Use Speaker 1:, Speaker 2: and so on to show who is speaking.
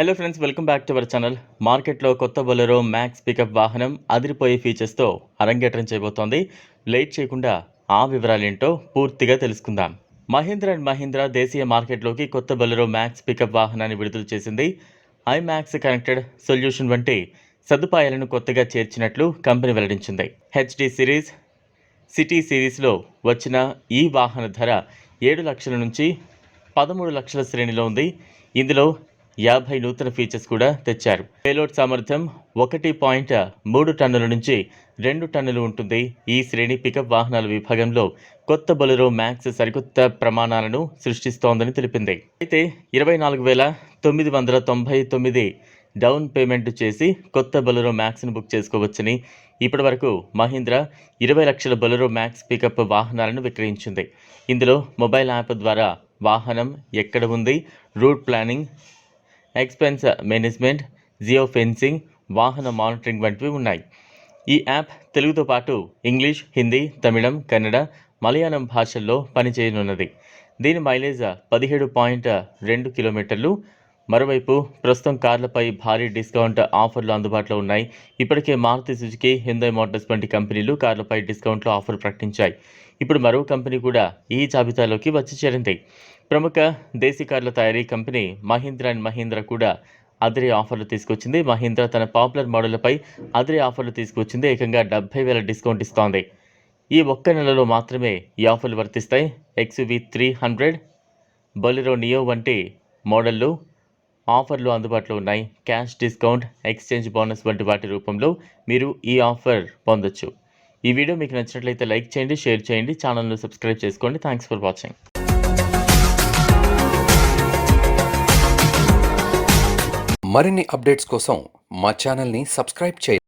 Speaker 1: Hello friends welcome back to our channel మార్కెట్లో కొత్త Bolero max pickup వాహనం అదిరిపోయే ఫీచర్స్తో అరంగేట్రం చేయబోతోంది. లేట్ చేయకుండా ఆ వివరాలేంటో పూర్తిగా తెలుసుకుందాం. మహీంద్ర అండ్ మహీంద్రా దేశీయ మార్కెట్లోకి కొత్త బొలెరో మ్యాక్స్ పికప్ వాహనాన్ని విడుదల చేసింది. ఐమాక్స్ కనెక్టెడ్ సొల్యూషన్ వంటి సదుపాయాలను కొత్తగా చేర్చినట్లు కంపెనీ వెల్లడించింది. హెచ్డి సిరీస్ సిటీ సిరీస్లో వచ్చిన ఈ వాహన ధర ఏడు లక్షల నుంచి పదమూడు లక్షల శ్రేణిలో ఉంది. ఇందులో యాభై నూతన ఫీచర్స్ కూడా తెచ్చారు. పేలోడ్ సామర్థ్యం ఒకటి పాయింట్ మూడు టన్నుల నుంచి రెండు టన్నులు ఉంటుంది. ఈ శ్రేణి పికప్ వాహనాల విభాగంలో కొత్త బొలెరో మ్యాక్స్ సరికొత్త ప్రమాణాలను సృష్టిస్తోందని తెలిపింది. అయితే ఇరవై నాలుగు వేల తొమ్మిది వందల తొంభై తొమ్మిది డౌన్ పేమెంట్ చేసి కొత్త బొలెరో మ్యాక్స్ను బుక్ చేసుకోవచ్చని ఇప్పటివరకు మహీంద్ర ఇరవై లక్షల బొలెరో మ్యాక్స్ పికప్ వాహనాలను విక్రయించింది. ఇందులో మొబైల్ యాప్ ద్వారా వాహనం ఎక్కడ ఉంది? Route planning expense management geo fencing వాహన మానిటరింగ్ వంటివి ఉన్నాయి. ఈ యాప్ తెలుగుతో పాటు ఇంగ్లీష్ హిందీ తమిళం కన్నడ మలయాళం భాషల్లో పనిచేయనున్నది. దీని మైలేజ్ పదిహేడు పాయింట్ రెండు కిలోమీటర్లు మరోవైపు ప్రస్తుతం కార్లపై భారీ డిస్కౌంట్ ఆఫర్లు అందుబాటులో ఉన్నాయి. ఇప్పటికే మారుతి సుజుకి హిందై మోటార్స్ వంటి కంపెనీలు కార్లపై డిస్కౌంట్లు ఆఫర్ ప్రకటించాయి. ఇప్పుడు మరో కంపెనీ కూడా ఈ జాబితాలోకి వచ్చి చేరింది. ప్రముఖ దేశీ కార్ల తయారీ కంపెనీ మహీంద్రా అండ్ మహీంద్రా కూడా అదిరే ఆఫర్లు తీసుకొచ్చింది. మహీంద్రా తన పాపులర్ మోడళ్ళపై అదిరే ఆఫర్లు తీసుకొచ్చింది. ఏకంగా డెబ్బై వేల డిస్కౌంట్ ఇస్తోంది. ఈ ఒక్క నెలలో మాత్రమే ఈ ఆఫర్లు వర్తిస్తాయి. XUV three hundred Bolero Neo వంటి మోడళ్ళు ఆఫర్లు అందుబాటులో ఉన్నాయి. క్యాష్ డిస్కౌంట్ ఎక్స్చేంజ్ బోనస్ వంటి వాటి రూపంలో మీరు ఈ ఆఫర్ పొందొచ్చు. ఈ వీడియో మీకు నచ్చినట్లయితే లైక్ చేయండి షేర్ చేయండి ఛానల్ను సబ్స్క్రైబ్ చేసుకోండి. థ్యాంక్స్ ఫర్ వాచింగ్
Speaker 2: మరిన్ని అప్డేట్స్ కోసం మా ఛానల్ని సబ్స్క్రైబ్ చేయండి.